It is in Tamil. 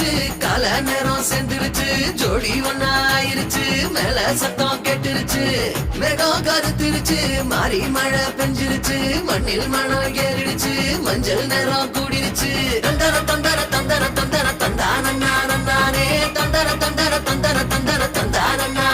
வந்துருச்சு. கால நேரம் சேர்ந்துருச்சு ஜோடி ஒன்னா ஆயிருச்சு மேல சத்தம் கெட்டுருச்சு. மேகம் கருத்துருச்சு மாறி மழை பெஞ்சிருச்சு. மண்ணில் மணம் ஏறிடுச்சு. மஞ்சள் நேரம் கூடிருச்சு. தந்தர தந்தர தந்தர தந்தர தந்தானே தந்தர தந்தர தந்தர தந்தர தந்தானே